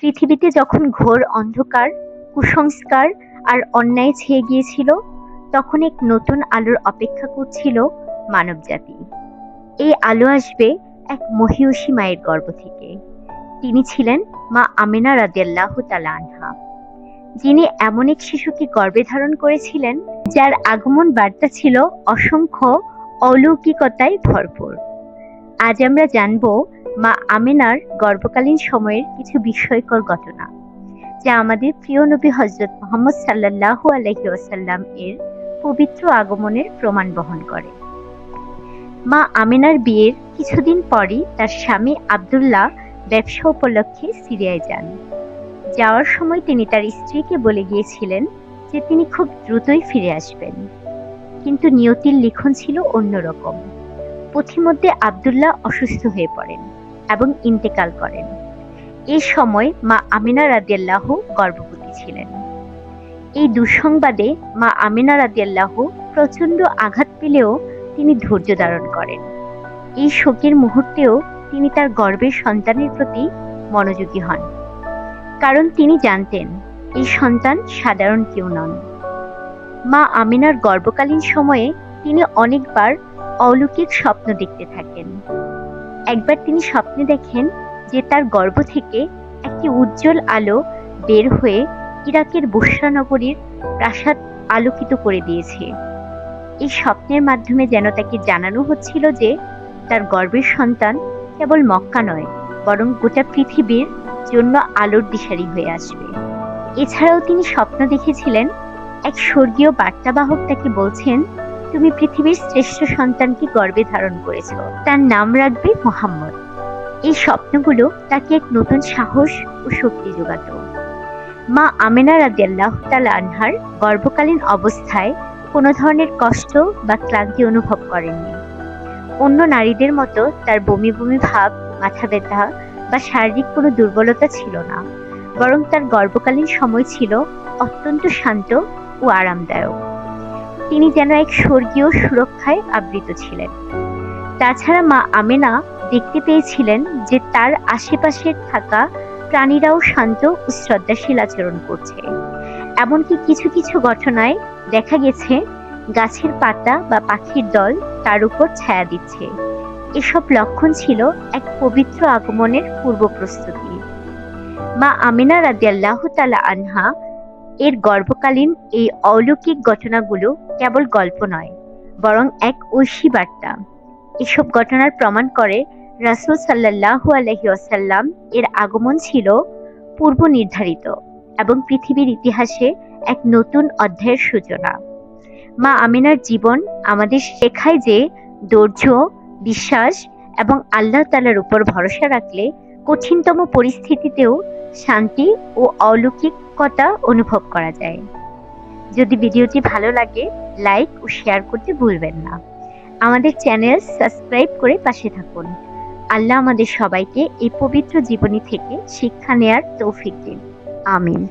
পৃথিবীতে যখন ঘোর অন্ধকার, কুসংস্কার আর অন্যায় ছেয়ে গিয়েছিল, তখন এক নতুন আলোর অপেক্ষা করছিল মানবজাতি। এই আলো আসবে এক মহিষী মায়ের গর্ভ থেকে। তিনি ছিলেন মা আমেনা রাদিয়াল্লাহু আনহা। যিনি এমন এক শিশুকে গর্ভে ধারণ করেছিলেন, যার আগমন বার্তা ছিল অসংখ্য অলৌকিকতায় ভরপুর। আজ আমরা জানব মা আমেনার গর্ভকালীন সময়ের কিছু বিস্ময়কর ঘটনা, যা আমাদের প্রিয় নবী হজরত মোহাম্মদ সাল্লাল্লাহু আলাইহি ওয়াসাল্লাম এর পবিত্র আগমনের প্রমাণ বহন করে। মা আমেনার বিয়ের কিছুদিন পরই তার স্বামী আব্দুল্লাহ ব্যবসা উপলক্ষে সিরিয়ায় যান। যাওয়ার সময় তিনি তার স্ত্রীকে বলে গিয়েছিলেন যে তিনি খুব দ্রুতই ফিরে আসবেন। কিন্তু নিয়তির লিখন ছিল অন্যরকম। পথিমধ্যে আব্দুল্লাহ অসুস্থ হয়ে পড়েন। এবং ইন্তেকাল করেন। এই সময় মা আমিনা রাদিয়াল্লাহ গর্ভবতী ছিলেন। এই দুঃসংবাদে মা আমিনা রাদিয়াল্লাহ প্রচণ্ড আঘাত পেলেও তিনি ধৈর্য ধারণ করেন। এই শোকের মুহূর্তেও তিনি তার গর্ভের সন্তানের প্রতি মনোযোগী হন। কারণ তিনি জানতেন, এই সন্তান সাধারণ কেউ নন। মা আমিনার গর্ভকালীন সময়ে তিনি অনেকবার অলৌকিক স্বপ্ন দেখতে থাকেন। একবার তিনি স্বপ্নে দেখেন যে তার গর্ভ থেকে একটি উজ্জ্বল আলো বের হয়ে ইরাকের বুসরা নগরীর প্রাসাদ আলোকিত করে দিয়েছে। এই স্বপ্নের মাধ্যমে যেন তাকে জানানো হচ্ছিল যে তার গর্ভের সন্তান কেবল মক্কা নয়, বরং গোটা পৃথিবীর জন্য আলোর দিশারি হয়ে আসবে। এছাড়াও তিনি স্বপ্ন দেখেছিলেন, এক স্বর্গীয় বার্তাবাহক তাকে বলছেন তুমি পৃথিবীর শ্রেষ্ঠ সন্তানকে গর্বে ধারণ করেছ। তার নাম রাখবে মোহাম্মদ। এই স্বপ্নগুলো তাকে এক নতুন সাহস ও শক্তি যোগাত। মা আমেনা রাদিয়াল্লাহ তাআলা আনহার গর্ভকালীন অবস্থায় কোনো ধরনের কষ্ট বা ক্লান্তি অনুভব করেননি। অন্য নারীদের মতো তার বমি বমি ভাব, মাথা ব্যথা বা শারীরিক কোনো দুর্বলতা ছিল না, বরং তার গর্ভকালীন সময় ছিল অত্যন্ত শান্ত ও আরামদায়ক। তিনি যেন এক স্বর্গীয় সুরক্ষায় আবৃত ছিলেন। তাছাড়া মা আমেনা দেখতে পেয়েছিলেন যে তার আশেপাশে থাকা প্রাণীরাও শান্ত ও শ্রদ্ধাশীল আচরণ করছে। এমনকি কিছু কিছু ঘটনায় দেখা গেছে, গাছের পাতা বা পাখির দল তার উপর ছায়া দিচ্ছে। এসব লক্ষণ ছিল এক পবিত্র আগমনের পূর্ব প্রস্তুতি মা আমিনা রাদিয়াল্লাহ তালা আনহা এর গর্ভকালীন এই অলৌকিক ঘটনাগুলো কেবল গল্প নয়, বরং এক ঐশী বার্তা। এসব ঘটনার প্রমাণ করে রাসুল সাল্লাহ আলহি আসাল্লাম এর আগমন ছিল পূর্ব নির্ধারিত এবং পৃথিবীর ইতিহাসে এক নতুন অধ্যায়ের সূচনা। মা আমিনার জীবন আমাদের শেখায় যে ধৈর্য, বিশ্বাস এবং আল্লাহ তালার উপর ভরসা রাখলে কঠিনতম পরিস্থিতিতেও শান্তি ও অলৌকিকতা অনুভব করা যায়। যদি ভিডিওটি ভালো লাগে, লাইক ও শেয়ার করতে ভুলবেন না। আমাদের চ্যানেল সাবস্ক্রাইব করে পাশে থাকুন। আল্লাহ আমাদের সবাইকে এই পবিত্র জীবনী থেকে শিক্ষা নেয়ার তৌফিক দিন। আমিন।